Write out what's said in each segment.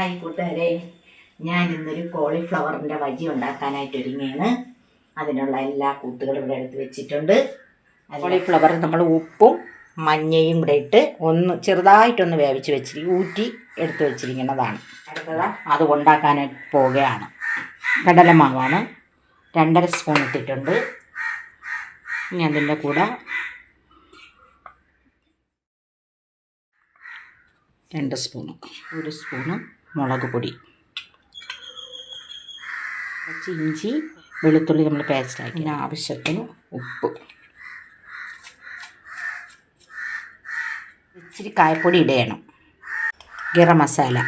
Hi കൂട്ടുകാരെ. ഞാൻ ഇന്നൊരു കോളിഫ്ലവറിന്റെ വജി ഉണ്ടാക്കാനായിട്ട് ഒരുങ്ങിയാണ് അതിനുള്ള എല്ലാ കൂട്ടുകളും ഇവിടെ എടുത്ത് വെച്ചിട്ടുണ്ട്. കോളിഫ്ലവർ നമ്മൾ ഉപ്പും മഞ്ഞയും കൂടെ ഇട്ട് ഒന്ന് ചെറുതായിട്ടൊന്ന് വേവിച്ച് വെച്ചിരി ഊറ്റി എടുത്ത് വെച്ചിരിക്കുന്നതാണ്. അടുത്തത്. അത് ഉണ്ടാക്കാനായിട്ട് പോവുകയാണ്. കടലമാവാണ് രണ്ടര സ്പൂൺ ഇട്ടിട്ടുണ്ട്. ഇനി അതിന്റെ കൂടെ രണ്ട് സ്പൂണ് ഒരു സ്പൂണ് മുളക് പൊടി. കുറച്ച് ഇഞ്ചി വെളുത്തുള്ളി നമ്മൾ പേസ്റ്റാക്കി പിന്നെ ആവശ്യത്തിന് ഉപ്പ്. ഇച്ചിരി കായപ്പൊടി ഇടയണം ഗരം മസാല.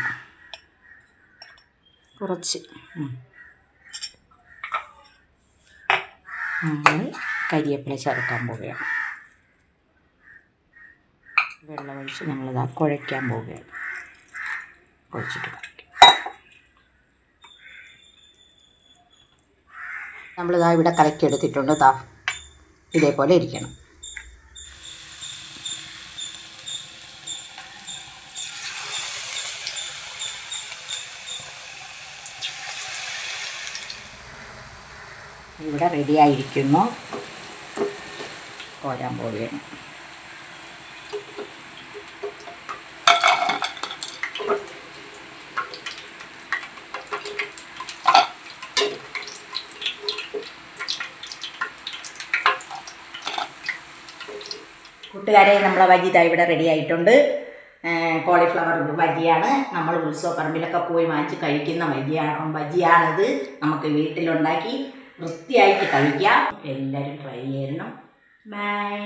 കുറച്ച്. നമ്മൾ കരിയേപ്പില ചേർക്കാൻ പോവുകയാണ്. വെള്ളമൊഴിച്ച് നമ്മളിതാ കുഴയ്ക്കാൻ പോവുകയാണ്. കുഴച്ചിട്ട് കുഴയ്ക്കും നമ്മളിതാ ഇവിടെ കലക്കിയെടുത്തിട്ടുണ്ട് താ ഇതേപോലെ ഇരിക്കണം. ഇവിടെ റെഡിയായിരിക്കുന്നു കോരാൻ പോവുകയാണ്. കൂട്ടുകാരെ നമ്മളെ വജി ഇതാ ഇവിടെ റെഡി ആയിട്ടുണ്ട്. കോളിഫ്ലവർ വജിയാണ്. നമ്മൾ ഉത്സവപ്പറമ്പിലൊക്കെ പോയി വാങ്ങിച്ച് കഴിക്കുന്ന വജിയാണ് വജിയാണിത്. നമുക്ക് വീട്ടിലുണ്ടാക്കി വൃത്തിയായിട്ട് കഴിക്കാം. എല്ലാവരും ട്രൈ ചെയ്യണം. ബൈ